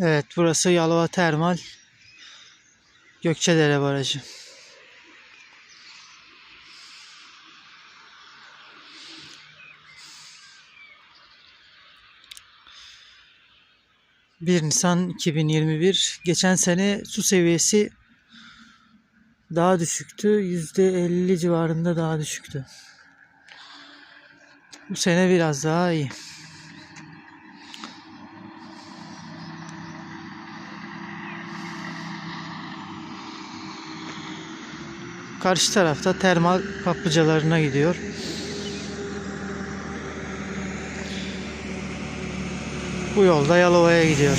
Evet burası Yalova Termal Gökçedere Barajı. Bir Nisan 2021 geçen sene su seviyesi daha düşüktü. %50 civarında daha düşüktü. Bu sene biraz daha iyi. Karşı tarafta termal kaplıcalarına gidiyor. Bu yolda Yalova'ya gidiyor.